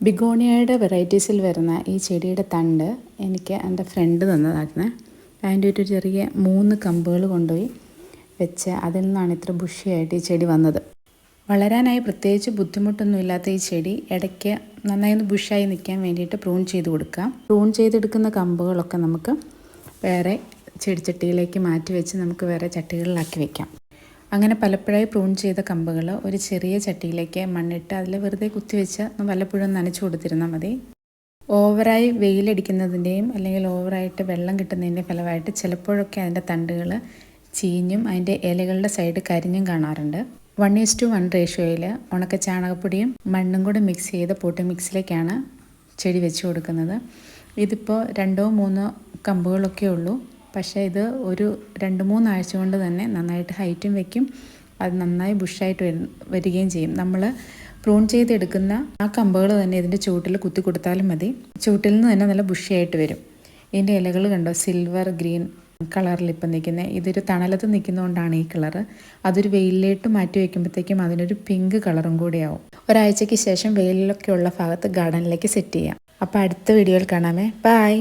ബിഗോണിയയുടെ വെറൈറ്റീസിൽ വരുന്ന ഈ ചെടിയുടെ തണ്ട് എനിക്ക് എന്റെ ഫ്രണ്ട് തന്നതായിരുന്നു. അതിന്റെ ഒരു ചെറിയ മൂന്ന് കമ്പുകൾ കൊണ്ടുപോയി വെച്ച് അതിൽ നിന്നാണ് ഇത്ര ബുഷിയായിട്ട് ഈ ചെടി വന്നത്. വളരാനായി പ്രത്യേകിച്ച് ബുദ്ധിമുട്ടൊന്നും ഇല്ലാത്ത ഈ ചെടി ഇടയ്ക്ക് നന്നായി ഒന്ന് ബുഷായി നിൽക്കാൻ വേണ്ടിയിട്ട് പ്രൂൺ ചെയ്ത് കൊടുക്കാം. പ്രൂൺ ചെയ്തെടുക്കുന്ന കമ്പുകളൊക്കെ നമുക്ക് വേറെ ചെടിച്ചട്ടിയിലേക്ക് മാറ്റി വെച്ച് നമുക്ക് വേറെ ചട്ടികളിലാക്കി വെക്കാം. അങ്ങനെ പലപ്പോഴായി പ്രൂൺ ചെയ്ത കമ്പുകൾ ഒരു ചെറിയ ചട്ടിയിലേക്ക് മണ്ണിട്ട് അതിൽ വെറുതെ കുത്തിവെച്ച് വല്ലപ്പോഴും നനച്ചു കൊടുത്തിരുന്നാൽ മതി. ഓവറായി വെയിലടിക്കുന്നതിന്റെയും അല്ലെങ്കിൽ ഓവറായിട്ട് വെള്ളം കിട്ടുന്നതിന്റെ ഫലമായിട്ട് ചിലപ്പോഴൊക്കെ അതിന്റെ തണ്ടുകൾ ചീഞ്ഞും അതിന്റെ ഇലകളുടെ സൈഡ് കരിഞ്ഞും കാണാറുണ്ട്. വൺ ഈസ് ടു വൺ റേഷ്യോയിൽ ഉണക്ക ചാണകപ്പൊടിയും മണ്ണും കൂടെ മിക്സ് ചെയ്ത് പോട്ട് മിക്സിലേക്കാണ് ചെടി വെച്ച് കൊടുക്കുന്നത്. ഇതിപ്പോൾ രണ്ടോ മൂന്നോ കമ്പുകളൊക്കെ ഉള്ളൂ. പക്ഷേ ഇത് ഒരു രണ്ട് മൂന്നാഴ്ച കൊണ്ട് തന്നെ നന്നായിട്ട് ഹൈറ്റും വെക്കും. അത് നന്നായി ബുഷായിട്ട് വരു വരികയും ചെയ്യും. നമ്മൾ പ്രൂൺ ചെയ്തെടുക്കുന്ന ആ കമ്പുകൾ തന്നെ ഇതിന്റെ ചുവട്ടിൽ കുത്തി കൊടുത്താലും മതി. ചുവട്ടിൽ നിന്ന് തന്നെ നല്ല ബുഷിയായിട്ട് വരും. ഇതിന്റെ ഇലകൾ കണ്ടോ? സിൽവർ ഗ്രീൻ കളറിൽ ഇപ്പം നിൽക്കുന്നത് ഇതൊരു തണലത്ത് നിൽക്കുന്നതുകൊണ്ടാണ് ഈ കളറ് അതൊരു വെയിലിലേക്ക് മാറ്റി വയ്ക്കുമ്പോഴത്തേക്കും അതിനൊരു പിങ്ക് കളറും കൂടിയാവും ഒരാഴ്ചയ്ക്ക് ശേഷം വെയിലിലൊക്കെയുള്ള ഭാഗത്ത് ഗാർഡനിലേക്ക് സെറ്റ് ചെയ്യാം. അപ്പോൾ അടുത്ത വീഡിയോയിൽ കാണാമേ. ബായ്